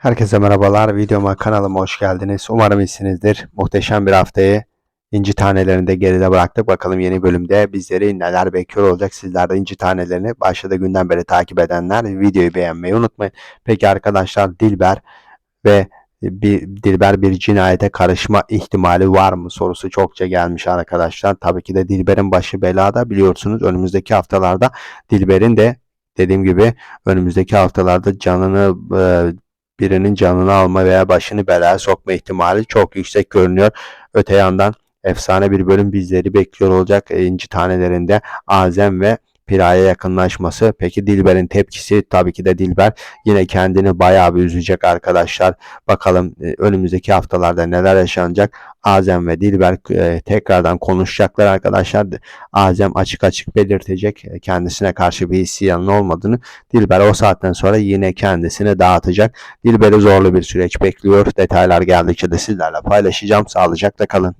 Herkese merhabalar. Videoma kanalıma hoş geldiniz. Umarım iyisinizdir. Muhteşem bir haftayı inci tanelerini de geride bıraktık. Bakalım yeni bölümde bizleri neler bekliyor olacak. Sizler de inci tanelerini başladığı günden beri takip edenler videoyu beğenmeyi unutmayın. Peki arkadaşlar Dilber ve bir Dilber bir cinayete karışma ihtimali var mı sorusu çokça gelmiş arkadaşlar. Tabii ki de Dilber'in başı belada biliyorsunuz. Önümüzdeki haftalarda Dilber'in de dediğim gibi önümüzdeki haftalarda canını e, birinin canını alma veya başını belaya sokma ihtimali çok yüksek görünüyor. Öte yandan efsane bir bölüm bizleri bekliyor olacak. İnci tanelerinde Azem ve Pira'ya yakınlaşması. Peki Dilber'in tepkisi tabii ki de Dilber yine kendini bayağı bir üzecek arkadaşlar. Bakalım e, önümüzdeki haftalarda neler yaşanacak. Azem ve Dilber e, tekrardan konuşacaklar arkadaşlar. Azem açık açık belirtecek e, kendisine karşı bir isyanın olmadığını. Dilber o saatten sonra yine kendisini dağıtacak. Dilber'i zorlu bir süreç bekliyor. Detaylar geldikçe de sizlerle paylaşacağım. Sağlıcakla kalın.